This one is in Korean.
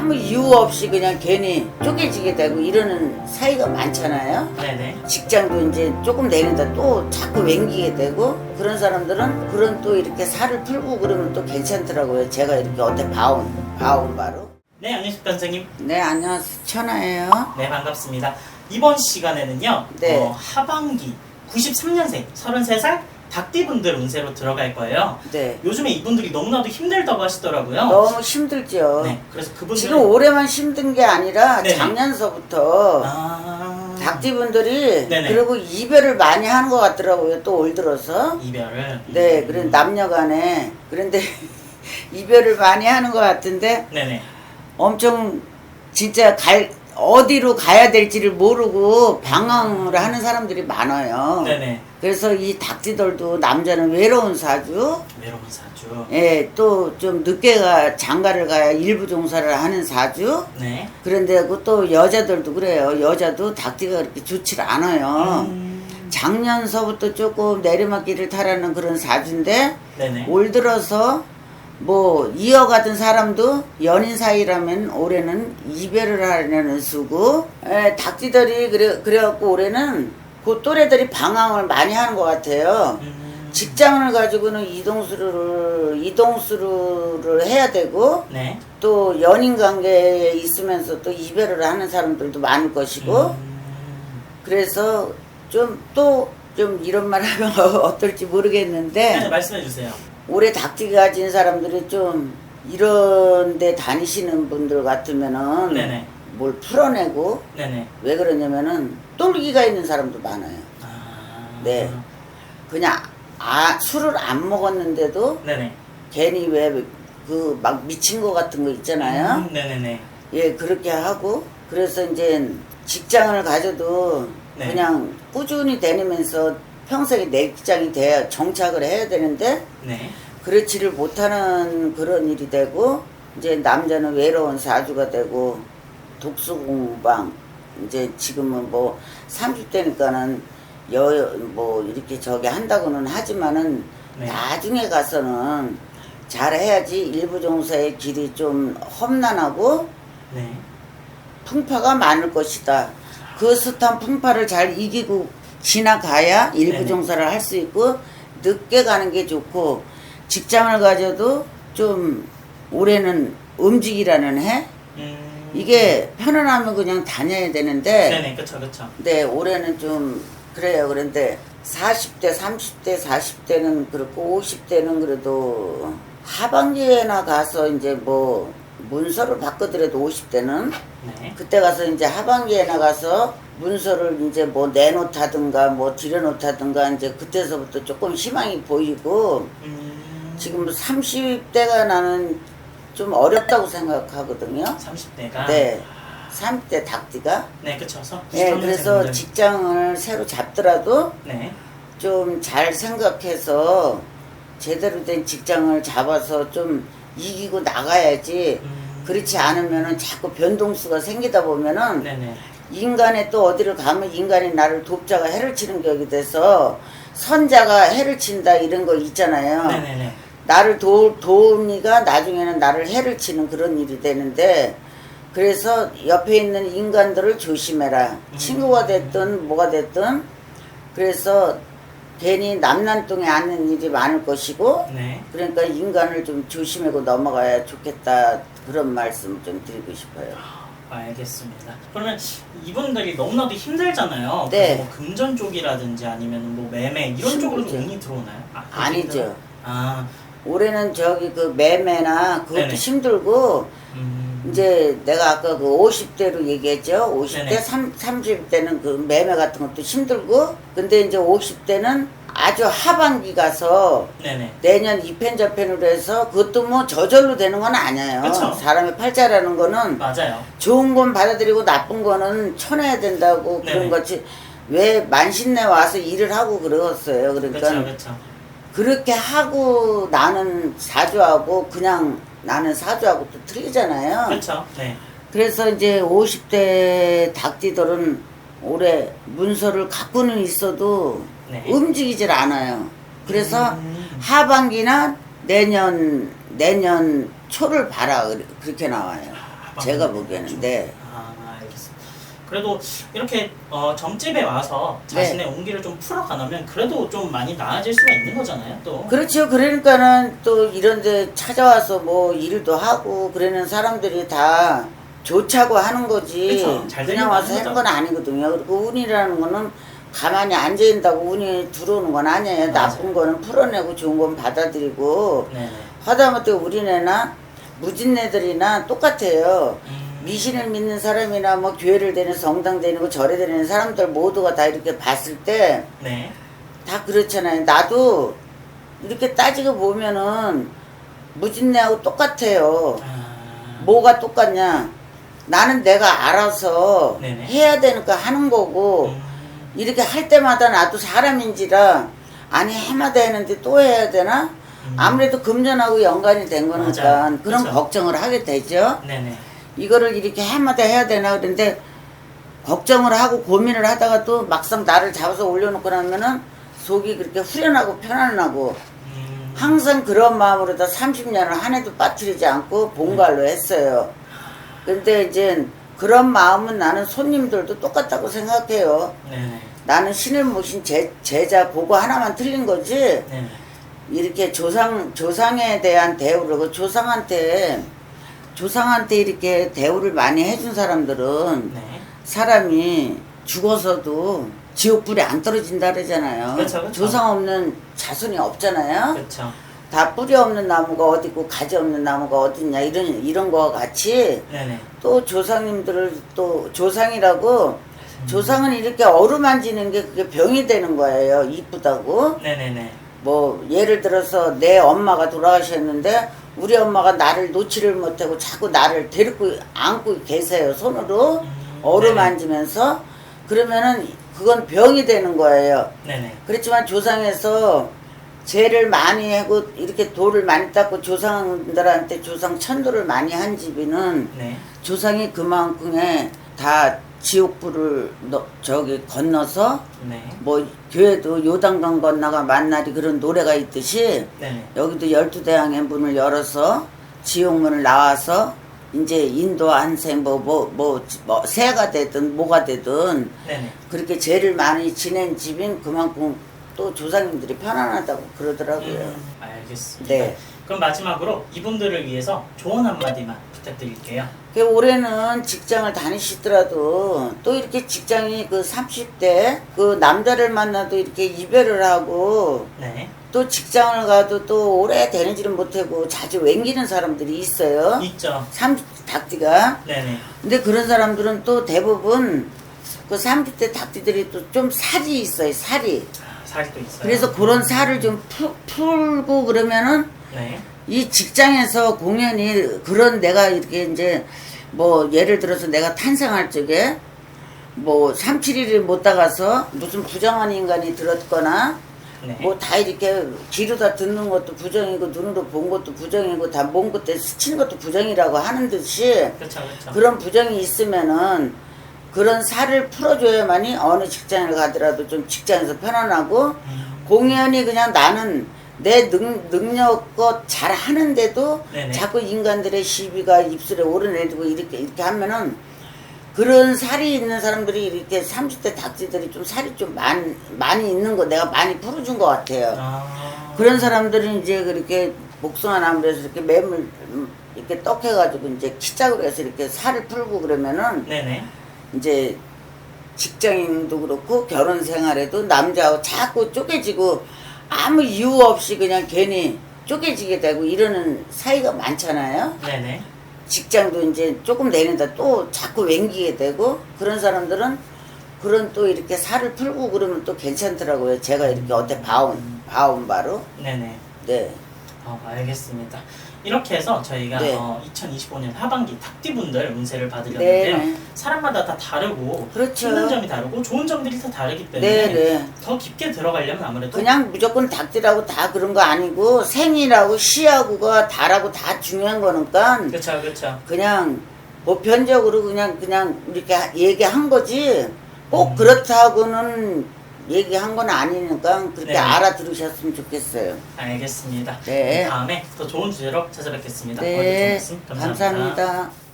아무 이유 없이 그냥 괜히 쪼개지게 되고 이러는 사이가 많잖아요. 네네. 직장도 이제 조금 내린다 또 자꾸 맹기게 되고 그런 사람들은 그런 또 이렇게 살을 풀고 그러면 또 괜찮더라고요. 제가 이렇게 어때 봐온 봐온 바로. 네, 안녕하십니까 선생님. 네 안녕하세요 천하예요. 네, 반갑습니다. 이번 시간에는요. 네. 어, 하반기 93년생 33살 닭띠분들 운세로 들어갈 거예요. 네 요즘에 이분들이 너무나도 힘들다고 하시더라고요. 너무 힘들죠. 네, 그래서 그분들 지금 올해만 힘든 게 아니라 네네. 작년서부터 아... 닭띠분들이 네네. 그리고 이별을 많이 하는 것 같더라고요. 또 올 들어서. 이별을 네, 그런 남녀간에 그런데 이별을 많이 하는 것 같은데 네네. 엄청 진짜 갈 어디로 가야 될지를 모르고 방황을 하는 사람들이 많아요. 네네. 그래서 이 닭띠들도 남자는 외로운 사주, 외로운 사주. 예, 또 좀 늦게 가 장가를 가야 일부 종사를 하는 사주. 네. 그런데 그또 여자들도 그래요. 여자도 닭띠가 그렇게 좋지 않아요. 음... 작년서부터 조금 내리막길을 타라는 그런 사주인데 네네. 올 들어서 뭐 이어가던 사람도 연인 사이라면 올해는 이별을 하려는 수고 에, 닭띠들이 그래 그래갖고 올해는 그 또래들이 방황을 많이 하는 것 같아요. 음... 직장을 가지고는 이동수를 이동수를 해야 되고 네. 또 연인 관계에 있으면서 또 이별을 하는 사람들도 많을 것이고 음... 그래서 좀 또 좀 이런 말 하면 어떨지 모르겠는데 네, 말씀해 주세요. 올해 닭띠 가진 사람들이 좀 이런 데 다니시는 분들 같으면은 네네. 뭘 풀어내고 네네. 왜 그러냐면은 똘기가 있는 사람도 많아요. 아... 네. 그냥 아 술을 안 먹었는데도 네네. 괜히 왜 그 막 미친 거 같은 거 있잖아요. 음, 네네네. 예, 그렇게 하고 그래서 이제 직장을 가져도 네. 그냥 꾸준히 다니면서 평생에 내 직장이 돼야 정착을 해야 되는데 네. 그렇지를 못하는 그런 일이 되고 이제 남자는 외로운 사주가 되고 독수공방 이제 지금은 뭐 30대니까는 여 뭐 이렇게 저기 한다고는 하지만은 네. 나중에 가서는 잘해야지 일부 종사의 길이 좀 험난하고 네. 풍파가 많을 것이다. 그 숱한 풍파를 잘 이기고 지나가야 일부 네네. 종사를 할 수 있고 늦게 가는 게 좋고 직장을 가져도 좀 올해는 움직이라는 해 음... 이게 편안하면 그냥 다녀야 되는데 네네. 그쵸 그쵸. 네 올해는 좀 그래요 그런데 40대 30대 40대는 그렇고 50대는 그래도 하반기에나 가서 이제 뭐 문서를 바꾸더라도 50대는 네. 그때 가서 이제 하반기에 나가서 문서를 이제 뭐 내놓다든가 뭐 들여놓다든가 이제 그때서부터 조금 희망이 보이고 음... 지금 30대가 나는 좀 어렵다고 생각하거든요. 30대가 네. 30대 닭띠가. 네, 그쵸. 서, 네, 그래서 분들. 직장을 새로 잡더라도 네. 좀 잘 생각해서 제대로 된 직장을 잡아서 좀 이기고 나가야지 음... 그렇지 않으면은 자꾸 변동수가 생기다 보면은 네네. 인간의 또 어디를 가면 인간이 나를 돕자가 해를 치는 격이 돼서 선자가 해를 친다 이런 거 있잖아요. 네네네. 나를 도, 도우니가 나중에는 나를 해를 치는 그런 일이 되는데 그래서 옆에 있는 인간들을 조심해라. 음. 친구가 됐든 뭐가 됐든 그래서 괜히 남난동에 앉는 일이 많을 것이고 네. 그러니까 인간을 좀 조심하고 넘어가야 좋겠다 그런 말씀 좀 드리고 싶어요. 알겠습니다. 그러면 이분들이 너무나도 힘들잖아요. 네. 그래서 뭐 금전 쪽이라든지 아니면 뭐 매매 이런 쪽으로. 돈이 들어오나요? 아, 아니죠. 아, 올해는 저기 그 매매나 그것도 네네. 힘들고 음, 이제 내가 아까 그 50대로 얘기했죠. 50대, 네네. 3, 30대는 그 매매 같은 것도 힘들고 근데 이제 50대는 아주 하반기 가서 네네. 내년 2편 저편으로 해서 그것도 뭐 저절로 되는 건 아니에요. 그쵸. 사람의 팔자라는 거는 맞아요. 좋은 건 받아들이고 나쁜 거는 쳐내야 된다고 네네. 그런 거지 왜 만신내 와서 일을 하고 그러겠어요. 그러니까 그렇죠, 그렇죠. 그렇게 하고 나는 사주하고 그냥 나는 사주하고 또 틀리잖아요. 그렇죠. 네. 그래서 이제 50대 닭띠들은 올해 문서를 갖고는 있어도 네. 움직이질 않아요. 그래서 음. 하반기나 내년 내년 초를 봐라 그렇게 나와요. 제가 방법이 보기에는 그렇죠. 네. 아, 알겠습니다. 그래도 이렇게 어, 점집에 와서 네. 자신의 온기를 좀 풀어가면 그래도 좀 많이 나아질 수가 있는 거잖아요, 또. 그렇죠. 그러니까는 또 이런데 찾아와서 뭐 일도 하고 그러는 사람들이 다 좋자고 하는 거지. 그쵸. 잘 그냥 와서 하는. 건 아니거든요. 그리고 운이라는 거는 가만히 앉아 있다고 운이 들어오는 건 아니에요. 맞아요. 나쁜 거는 풀어내고 좋은 건 받아들이고 네네. 하다못해 우리네나 무진네들이나 똑같아요. 음, 미신을 믿는 사람이나 뭐 교회를 다니는 성당 다니고 절에 다니는 사람들 모두가 다 이렇게 봤을 때 네. 다 그렇잖아요. 나도 이렇게 따지고 보면은 무진내하고 똑같아요. 아, 뭐가 똑같냐? 나는 내가 알아서 네네. 해야 되니까 하는 거고 음, 이렇게 할 때마다 나도 사람인지라 아니 해마다 했는데 또 해야 되나? 음. 아무래도 금전하고 연관이 된 거니까 맞아요. 그런 그쵸. 걱정을 하게 되죠. 네네. 이거를 이렇게 해마다 해야 되나 그런데 걱정을 하고 고민을 하다가 또 막상 나를 잡아서 올려놓고 나면은 속이 그렇게 후련하고 편안하고 음, 항상 그런 마음으로 다 30년을 한 해도 빠뜨리지 않고 본갈로 했어요. 근데 이제 그런 마음은 나는 손님들도 똑같다고 생각해요. 네네. 나는 신을 모신 제, 제자 그거 하나만 틀린 거지 네네. 이렇게 조상 조상에 대한 대우를 그 조상한테 조상한테 이렇게 대우를 많이 해준 사람들은 네. 사람이 죽어서도 지옥불에 안 떨어진다 그러잖아요. 그렇죠, 그렇죠. 조상 없는 자손이 없잖아요. 그렇죠. 다 뿌리 없는 나무가 어디 있고 가지 없는 나무가 어디 있냐 이런 이런 거와 같이 네네. 또 조상님들을 또 조상이라고 음. 조상은 이렇게 어루만지는 게 그게 병이 되는 거예요. 이쁘다고. 네네네. 뭐 예를 들어서 내 엄마가 돌아가셨는데 우리 엄마가 나를 놓지를 못하고 자꾸 나를 데리고 안고 계세요 손으로 음, 어루만지면서 그러면은 그건 병이 되는 거예요. 네네. 그렇지만 조상에서 죄를 많이 하고 이렇게 돌을 많이 닦고 조상들한테 조상 천도를 많이 한 집이는 네. 조상이 그만큼의 다 지옥불을 너- 저기 건너서 네. 뭐 교회도 요단강 건너가 만날이 그런 노래가 있듯이 네네. 여기도 열두 대왕의 문을 열어서 지옥문을 나와서 이제 인도 한생 뭐뭐뭐 뭐, 새가 되든 뭐가 되든 네네. 그렇게 죄를 많이 지낸 집인 그만큼 또 조상님들이 편안하다고 그러더라고요. 음, 알겠습니다. 네. 그럼 마지막으로 이분들을 위해서 조언 한마디만 부탁드릴게요. 그 올해는 직장을 다니시더라도 또 이렇게 직장이 그 30대 그 남자를 만나도 이렇게 이별을 하고 네. 또 직장을 가도 또 오래 다니지는 못하고 자주 웽기는 사람들이 있어요. 있죠. 30 닭띠가. 네네. 근데 그런 사람들은 또 대부분 그 30대 닭띠들이 또 좀 살이 있어요. 살이. 또 있어요. 그래서 그런 살을 좀 푸, 풀고 그러면은 네. 이 직장에서 공연이 그런 내가 이렇게 이제 뭐 예를 들어서 내가 탄생할 적에 뭐 3, 7일을 못 나가서 무슨 부정한 인간이 들었거나 네. 뭐 다 이렇게 귀로 다 듣는 것도 부정이고 눈으로 본 것도 부정이고 다 몸 그때 스친 것도 부정이라고 하는 듯이 그렇죠. 그렇죠. 그런 부정이 있으면은 그런 살을 풀어줘야만이 어느 직장을 가더라도 좀 직장에서 편안하고 음, 공연이 그냥 나는 내 능, 능력껏 잘 하는데도 네네. 자꾸 인간들의 시비가 입술에 오르내리고 이렇게 이렇게 하면은 그런 살이 있는 사람들이 이렇게 30대 닭지들이 좀 살이 좀 많, 많이 있는 거 내가 많이 풀어준 것 같아요. 아. 그런 사람들은 이제 그렇게 복숭아 나무에서 이렇게 매물 음, 이렇게 떡해가지고 이제 키짝으로 해서 이렇게 살을 풀고 그러면은 네네. 이제 직장인도 그렇고 결혼 생활에도 남자하고 자꾸 쪼개지고 아무 이유 없이 그냥 괜히 쪼개지게 되고 이러는 사이가 많잖아요. 네네. 직장도 이제 조금 내린다 또 자꾸 웽기게 되고 그런 사람들은 그런 또 이렇게 살을 풀고 그러면 또 괜찮더라고요. 제가 이렇게 어때 봐온 봐온 바로 네네. 네. 어, 알겠습니다. 이렇게 해서 저희가 네. 어, 2025년 하반기 닭띠분들 운세를 받으려는데요. 네. 사람마다 다 다르고 그렇죠. 힘든 점이 다르고 좋은 점들이 다 다르기 때문에 네, 네. 더 깊게 들어가려면 아무래도 그냥 무조건 닭들하고 다 그런 거 아니고 생이라고 시하고가 다라고 다 중요한 거니까 그렇죠, 그렇죠. 그냥 보편적으로 그냥 그냥 이렇게 하- 얘기한 거지 꼭 음. 그렇다고는 얘기한 건 아니니까 그렇게 네. 알아들으셨으면 좋겠어요. 알겠습니다. 네. 다음에 더 좋은 주제로 찾아뵙겠습니다. 오늘 좋은 네, 말씀 감사합니다. 감사합니다.